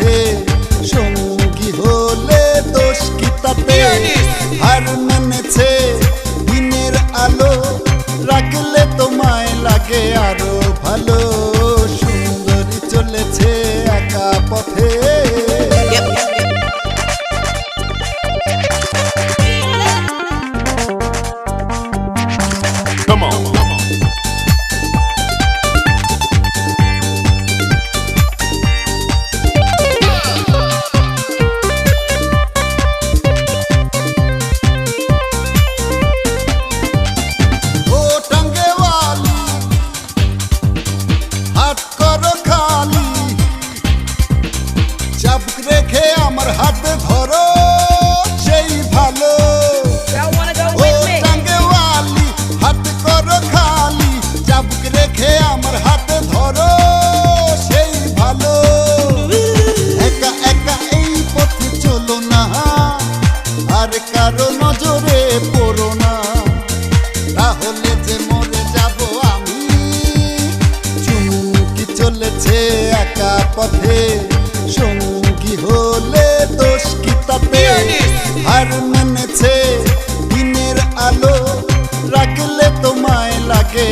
পথে সঙ্গী হলে দোষ কি তাতে? হার মেনেছে দিনের আলো রাখলে পথে সঙ্গী হলে দোষ কি তাতে? হার মেনেছে দিনের আলো রাখলে তোমায় লাগে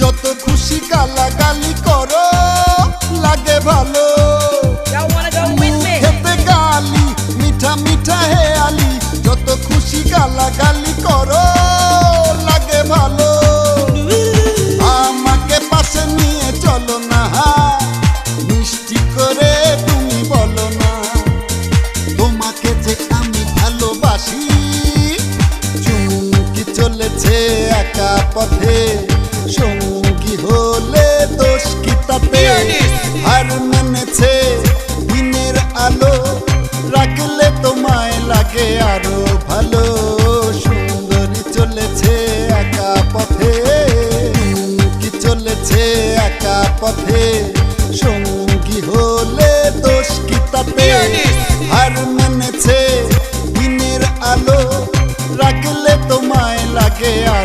যত খুশি কালা গালি করো লাগে ভালো এসেছে একা পথে। সঙ্গী হলে দোষ কি তাতে? হার মেনেছে দিনের আলো। রাখলে তোমায় লাগে আরও ভালো। সুন্দরী চলেছে একা পথে। কি চলেছে একা পথে? que.